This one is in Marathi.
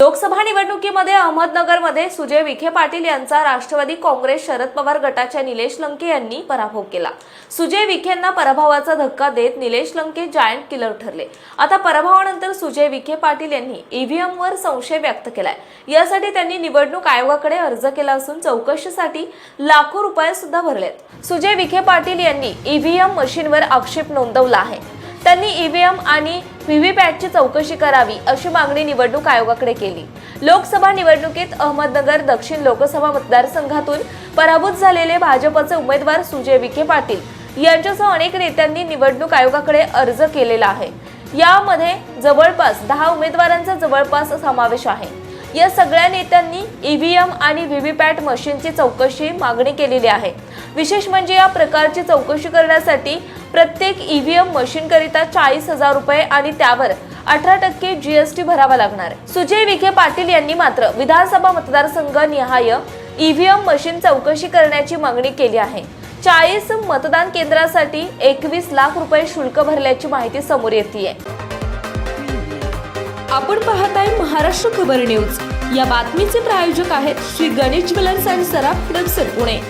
लोकसभा निवडणुकीमध्ये अहमदनगरमध्ये सुजय विखे पाटील यांचा राष्ट्रवादी काँग्रेस शरद पवार गटाच्या निलेश लंके यांनी पराभव केला. सुजय विखेंना पराभवाचा धक्का देत निलेश लंके जायंट किलर ठरले. आता पराभवानंतर सुजय विखे पाटील यांनी ईव्हीएमवर संशय व्यक्त केलाय. यासाठी त्यांनी निवडणूक आयोगाकडे अर्ज केला असून चौकशीसाठी लाखो रुपये सुद्धा भरलेत. सुजय विखे पाटील यांनी ईव्हीएम मशीनवर आक्षेप नोंदवला आहे. त्यांनी ईव्हीएम आणि व्हीव्हीपॅटची चौकशी करावी अशी मागणी निवडणूक आयोगाकडे केली. लोकसभा निवडणुकीत अहमदनगर दक्षिण लोकसभा मतदारसंघातून पराभूत झालेले भाजपचे उमेदवार सुजय विखे पाटील यांच्यासह अनेक नेत्यांनी निवडणूक आयोगाकडे अर्ज केलेला आहे. यामध्ये जवळपास दहा उमेदवारांचा जवळपास समावेश आहे. या सगळ्या नेत्यांनी ईव्हीएम आणि व्हीव्हीपॅट मशीनची चौकशी मागणी केलेली आहे. विशेष म्हणजे या प्रकारची चौकशी करण्यासाठी प्रत्येक ईव्हीएम मशीनकरिता चाळीस हजार रुपये आणि त्यावर अठरा टक्के जीएसटी भरावा लागणार. सुजय विखे पाटील यांनी मात्र विधानसभा मतदारसंघ निहाय ईव्हीएम मशीन चौकशी करण्याची मागणी केली आहे. चाळीस मतदान केंद्रासाठी एकवीस लाख रुपये शुल्क भरल्याची माहिती समोर येते आपण पाहत आहे महाराष्ट्र खबर न्यूज. या बातमीचे प्रायोजक आहेत श्री गणेश ज्वेलर्स अँड सराफ हडपसर पुणे.